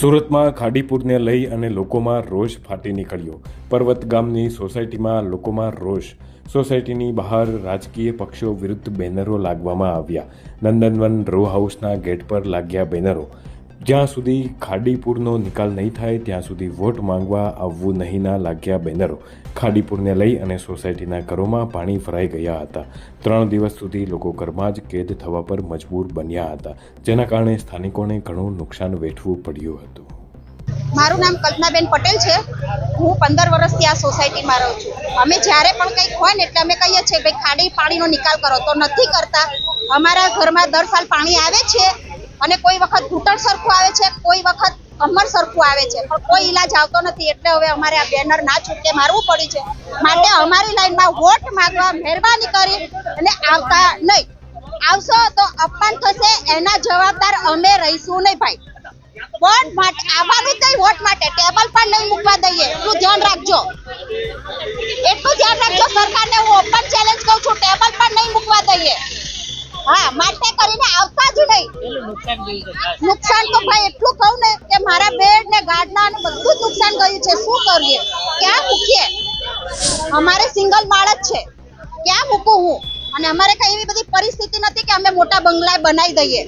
સુરતમાં ખાડીપુરને લઈ અને લોકોમાં રોષ ફાટી નીકળ્યો. પર્વત ગામની સોસાયટીમાં લોકોમાં રોષ. સોસાયટીની બહાર રાજકીય પક્ષો વિરુદ્ધ બેનરો લાગવામાં આવ્યા. નંદનવન રો હાઉસના ગેટ પર લાગ્યા બેનરો. જ્યાં સુધી ખાડીપુરનો નિકાલ નહીં થાય, ત્યાં સુધી વોટ માંગવા આવવું નહીંના લાગ્યા બેનરો. ખાડીપુરને લઈ અને સોસાયટીના ઘરોમાં પાણી ભરાઈ ગયા હતા. ત્રણ દિવસ સુધી લોકો ઘરમાં જ કેદ થવા પર મજબૂર બન્યા હતા, જેના કારણે સ્થાનિકોને ઘણું નુકસાન વેઠવું પડ્યું હતું. મારું નામ કલ્પનાબેન પટેલ છે. હું પંદર વર્ષથી આ સોસાયટીમાં રહું છું. અમે જ્યારે પણ કંઈક હોય ને એટલે અમે કહીએ છીએ, ભાઈ, ખાડી પાણીનો નિકાલ કરો. તો નથી કરતા. અમારા ઘરમાં દર સાલ પાણી આવે છે. અને કોઈ વખત ઘૂંટણ સરખું આવે છે, કોઈ વખત કમર સરખું આવે છે. પણ કોઈ ઈલાજ આવતો નથી, એટલે હવે અમારે આ બેનર ના છૂટકે મારવું પડ્યું છે. માટે અમારી લાઈનમાં વોટ માગવા મહેરબાની કરી અને આવતા નહીં. આવશો તો અપમાન થશે, એના જવાબદાર અમે રહીશું નહીં ભાઈ. વોટ માટે આવવાનું જ વોટ માટે? ટેબલ પણ નહીં મૂકવા દઈએ. એટલું ધ્યાન રાખજો. એટલું ધ્યાન રાખજો, સરકારને હું ઓપન ચેલેન્જ કહું છું, ટેબલ પણ નહીં મૂકવા દઈએ. હા માટે કરીને આવતા જ નહીં. નુકસાન તો ભાઈ એટલું કહું ને કે મારા બેડ ને ગાડલા ને બધું જ નુકસાન ગયું છે. શું કરીએ? ક્યાં મૂકીએ? અમારે સિંગલ માળ જ છે. ક્યાં મૂકું હું? અને અમારે કઈ એવી બધી પરિસ્થિતિ નથી કે અમે મોટા બંગલા બનાવી દઈએ.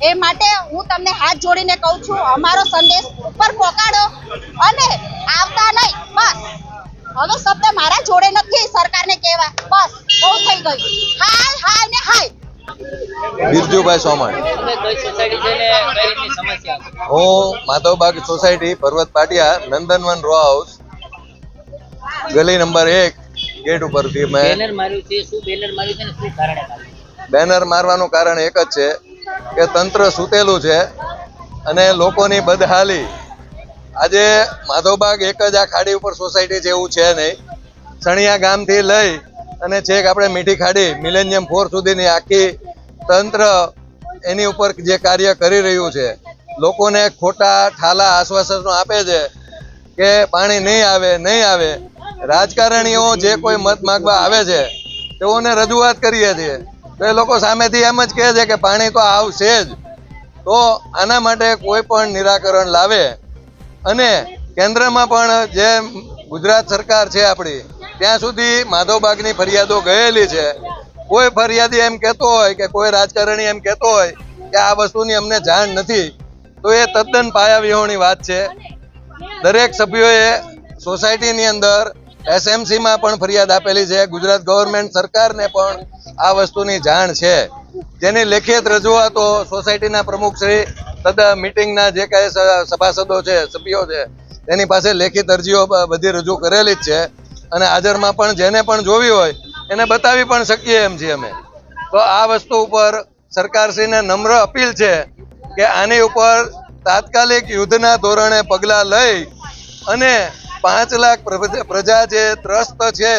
એ માટે હું તમને હાથ જોડીને કહું છું અમારો સંદેશ ઉપર પહોંચાડો અને આવતા નહીં. બસ. હવે શબ્દ મારા જોડે નથી સરકારને કહેવા. બસ. બહુ થઈ ગયું. હાય હાય ને હાય. બિરજુભાઈ સોમાણી? હું Madhavbaug society Parvat Patiya Nandanvan row house ગલી નંબર એક ગેટ ઉપરથી મેં બેનર મારવાનું કારણ એક જ છે કે તંત્ર સૂતેલું છે અને લોકોની બદહાલી. આજે માધવબાગ એક જ આ ખાડી ઉપર સોસાયટી છે એવું છે નહીં. સણિયા ગામથી લઈ અને છેક આપણે મીઠી ખાડી મિલેનિયમ ફોર સુધીની આખી તંત્ર એની ઉપર જે કાર્ય કરી રહ્યું છે, લોકોને ખોટા ઠાલા આશ્વાસનો આપે છે કે પાણી નહીં આવે નહીં આવે. રાજકારણીઓ જે કોઈ મત માગવા આવે છે, તેઓને રજૂઆત કરીએ છીએ. તો એ લોકો સામેથી એમ જ કહે છે કે પાણી તો આવશે જ. તો આના માટે કોઈ પણ નિરાકરણ લાવે. અને કેન્દ્રમાં પણ જે ગુજરાત સરકાર છે આપણી ત્યાં સુધી માધવબાગની ફરિયાદો ગયેલી છે. કોઈ ફરિયાદી એમ કહેતો હોય કે કોઈ રાજકારણી એમ કહેતો હોય કે આ વસ્તુની અમને જાણ નથી, તો એ તદ્દન પાયાવિહોણી વાત છે. દરેક સભ્યોએ સોસાયટીની અંદર એસએમસીમાં પણ ફરિયાદ આપેલી છે. ગુજરાત ગવર્મેન્ટ સરકારને પણ આ વસ્તુની જાણ છે. જેની લેખિત રજૂઆતો સોસાયટીના પ્રમુખશ્રી તથા મિટિંગના જે કાંઈ સભાસદો છે, સભ્યો છે તેની પાસે લેખિત અરજીઓ બધી રજૂ કરેલી જ છે. અને હાજરમાં પણ જેને પણ જોવી હોય, એને બતાવી પણ શકીએ એમ છીએ અમે. તો આ વસ્તુ ઉપર સરકારશ્રીને નમ્ર અપીલ છે કે આની ઉપર તાત્કાલિક યુદ્ધના ધોરણે પગલાં લઈ અને પાંચ લાખ પ્રજ- જે ત્રસ્ત છે